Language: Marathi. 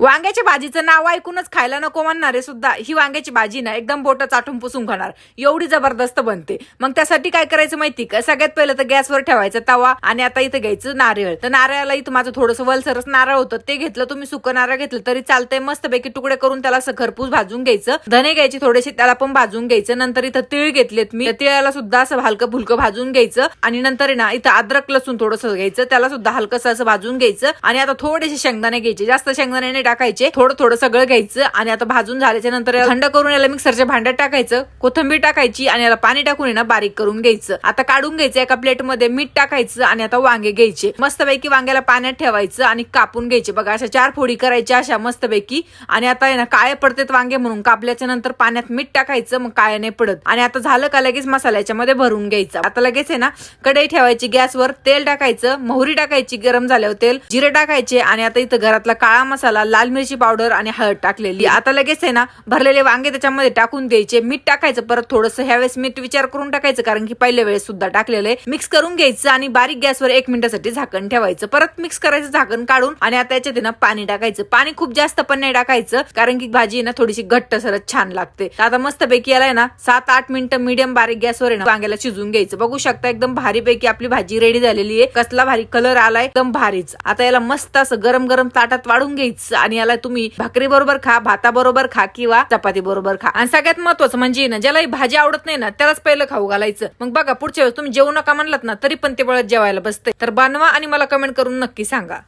वांग्याच्या भाजीचं नाव ऐकूनच खायला नको म्हणणारे सुद्धा ही वांग्याची भाजी ना एकदम बोट चाटून पुसून खाणार. एवढी जबरदस्त बनते. मग त्यासाठी काय करायचं माहिती का? सगळ्यात पहिलं तर गॅसवर ठेवायचं तवा आणि आता इथं घ्यायचं नारळ. तर नारळाला इथं माझं थोडंसं वलसरच नारळ होतं. ते घेतलं तुम्ही सुकं नारळ घेतलं तरी चालतंय. मस्तपैकी तुकडे करून त्याला असं खरपूस भाजून घ्यायचं. धने घ्यायचे थोडेसे त्याला पण भाजून घ्यायचं. नंतर इथं तीळ घेतलेत मी. तिळाला सुद्धा असं हलकं फुलकं भाजून घ्यायचं. आणि नंतर ना इथं अद्रक लसूण थोडंसं घ्यायचं. त्याला सुद्धा हलकंसं असं भाजून घ्यायचं. आणि आता थोडेसे शेंगदाणे घ्यायचे. जास्त शेंगदाणे टाकायचे थोडं थोडं सगळं घ्यायचं आणि आता भाजून झाल्याच्यानंतर थंड करून याला मिक्सरच्या भांड्यात टाकायचं कोथंबीर टाकायची आणि याला पाणी टाकून आहे ना बारीक करून घ्यायचं. आता काढून घ्यायचं एका प्लेटमध्ये मीठ टाकायचं आणि आता वांगे घ्यायचे. मस्तपैकी वांग्याला पाण्यात ठेवायचं आणि कापून घ्यायचे. बघा अशा चार फोडी करायच्या अशा मस्तपैकी. आणि आता आहे ना काळे पडतेत वांगे म्हणून कापल्याच्या नंतर पाण्यात मीठ टाकायचं मग काळे नाही पडत. आणि आता झालं का लगेच मसाल्याच्या मध्ये भरून घ्यायचं. आता लगेच आहे ना कढई ठेवायची गॅसवर तेल टाकायचं मोहरी टाकायची गरम झाल्यावर तेल जिरे टाकायचे आणि आता इथं घरातला काळा मसाला लाल मिरची पावडर आणि हळद टाकलेली. आता लगेच आहे ना भरलेले वांगे त्याच्यामध्ये टाकून द्यायचे. मीठ टाकायचं परत थोडंसं ह्यावेळेस मीठ विचार करून टाकायचं कारण की पहिल्या वेळेस सुद्धा टाकलेलं आहे. मिक्स करून घ्यायचं आणि बारीक गॅसवर एक मिनिटासाठी झाकण ठेवायचं. परत मिक्स करायचं झाकण काढून आणि आता याच्यात ना पाणी टाकायचं. पाणी खूप जास्त पण नाही टाकायचं कारण की भाजी ना थोडीशी घट्ट सरच छान लागते. आता मस्त पैकी याला ना सात आठ मिनिटं मीडियम बारीक गॅसवर आहे ना वांग्याला शिजून घ्यायचं. बघू शकता एकदम भारी पैकी आपली भाजी रेडी झालेली आहे. कसला भारी कलर आलाय एकदम भारीच. आता याला मस्त असं गरम गरम ताटात वाढून घ्यायचं आणि याला तुम्ही भाकरी बरोबर खा भाताबरोबर खा किंवा चपाती बरोबर खा. आणि सगळ्यात महत्वाचं म्हणजे ना ज्याला ही भाजी आवडत नाही ना त्यालाच पहिलं खाऊ घालायचं. मग बघा पुढच्या वेळेस तुम्ही जेवू नका म्हणलात ना तरी पण ते बळत जेवायला बसते तर बनवा आणि मला कमेंट करून नक्की सांगा.